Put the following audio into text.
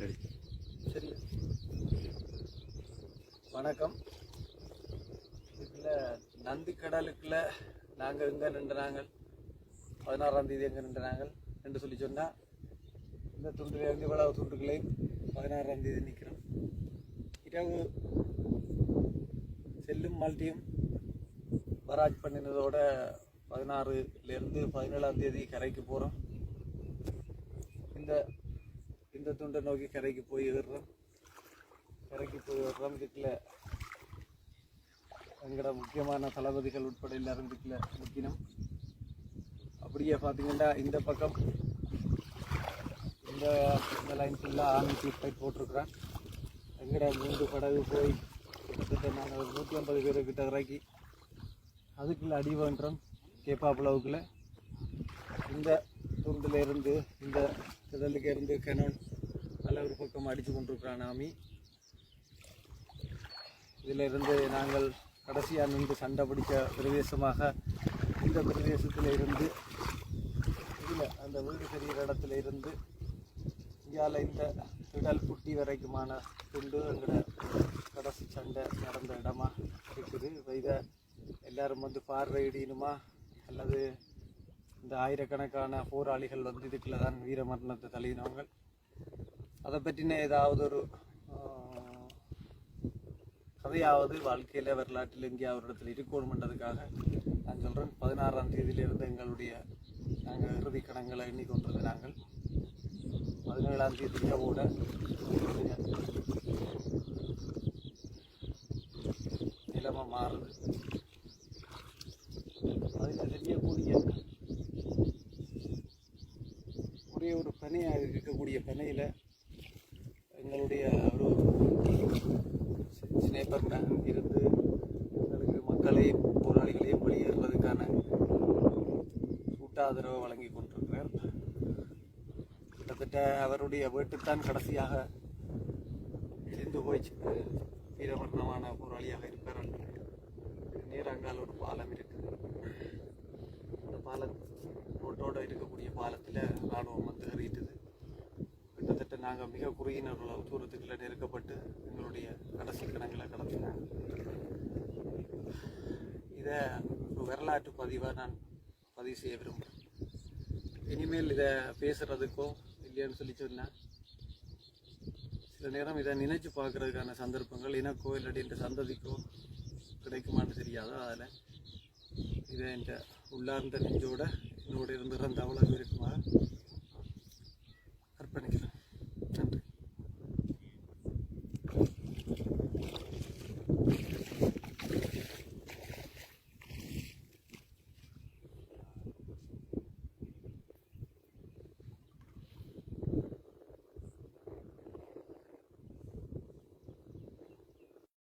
Ready சரி. வணக்கம். இதில் நந்தி கடலுக்குள்ள நாங்கள் எங்கே நின்றுனாங்க பதினாறாம் தேதி எங்கே நின்றுனாங்க என்று சொல்லி சொன்னால் இந்த துண்டில் இருந்து இவ்வளவு துண்டுகளையும் பதினாறாம் தேதி நிற்கிறோம் இரவு செல்லும் மல்டியும் பராஜ் பண்ணினதோட பதினாறுலேருந்து பதினேழாம் தேதி கரைக்கு போகிறோம் இந்த இந்த துண்டை நோக்கி கரைக்கு போய் ஏறுறோம். கரைக்கு போய் ஏறுறோம். இதுக்குள்ள எங்களோட முக்கியமான தளபதிகள் உட்பட எல்லாரும் இதுக்குள்ள முக்கினம். அப்படியே பார்த்தீங்கன்னா இந்த பக்கம் இந்த இந்த லைன் ஃபுல்லாக ஆர்மி சீட் ஃபைட் போட்டிருக்கிறேன். எங்கட மூன்று படகு போய் கிட்டத்தட்ட நாங்கள் ஒரு நூற்றி ஐம்பது பேர் கிட்ட இறக்கி அதுக்குள்ளே அடி பண்ணுறோம் இந்த துண்டில் இருந்து இந்த திடலுக்கு இருந்து கெனோன் நல்ல ஒரு பக்கம் அடித்து கொண்டிருக்கிறான் ஆமி இதில் இருந்து நாங்கள் கடைசியாக நின்று சண்டை பிடிச்ச பிரதேசமாக இந்த பிரதேசத்தில் இருந்து இதில் அந்த வீடு தெரிகிற இடத்துல இருந்து இந்தியாவில் இந்த திடல் புட்டி வரைக்குமான துண்டு எங்களோட கடைசி சண்டை நடந்த இடமா இருக்குது. இப்போ இதை எல்லாரும் வந்து பார்வையிடணுமா அல்லது இந்த ஆயிரக்கணக்கான போராளிகள் வந்து இதுக்குள்ள தான் வீர மரணத்தை தழுவினவங்க அதை பற்றின ஏதாவது ஒரு கதையாவது வாழ்க்கையில் வரலாற்றில் எங்கேயா ஒரு இருக்கணுமென்றதுக்காக நான் சொல்கிறேன் பதினாறாம் தேதியிலிருந்து எங்களுடைய நாங்கள் இறுதி கணங்களை எண்ணிக்கொண்டிருந்த நாங்கள் பதினேழாம் தேதியாக கூட நிலைமை மாறுது. அதில் தெரியக்கூடிய ஒரே ஒரு பனையாக இருக்கக்கூடிய பனையில் எங்களுடைய ஒரு ஸ்னேப்பர் மேன் இருந்து எங்களுக்கு மக்களையும் போராளிகளையும் வெளியேறுவதற்கான கூட்டாதரவை வழங்கி கொண்டிருக்கிறார் கிட்டத்தட்ட அவருடைய வீட்டுத்தான் கடைசியாக எரிந்து போய் வீரமரணமான போராளியாக இருப்பார். நேரங்கால் ஒரு பாலம் இருக்குது அந்த பாலம் ரோட்டோட இருக்கக்கூடிய பாலத்தில் ராணுவம் வந்து ஏறிட்டுது கிட்டத்தட்ட நாங்கள் மிக குறுகின தூரத்துக்குள்ள நெருக்கப்பட்டு எங்களுடைய கடைசி கணங்களை கடத்தினோம் இதை ஒரு வரலாற்று பதிவாக நான் பதிவு செய்ய விரும்புகிறேன் இனிமேல் இதை பேசுகிறதுக்கோ இல்லையான்னு சொல்லி சொன்னேன் சில நேரம் இதை நினைச்சு பார்க்கறதுக்கான சந்தர்ப்பங்கள் எனக்கோ இல்லாட்டி என் சந்ததிக்கோ கிடைக்குமான்னு தெரியாது அதில் இதை என்ற உள்ளார்ந்த நெஞ்சோட என்னோட இருந்து இறந்த அவ்வளவு இருக்குமா அர்ப்பணிக்கிறேன்.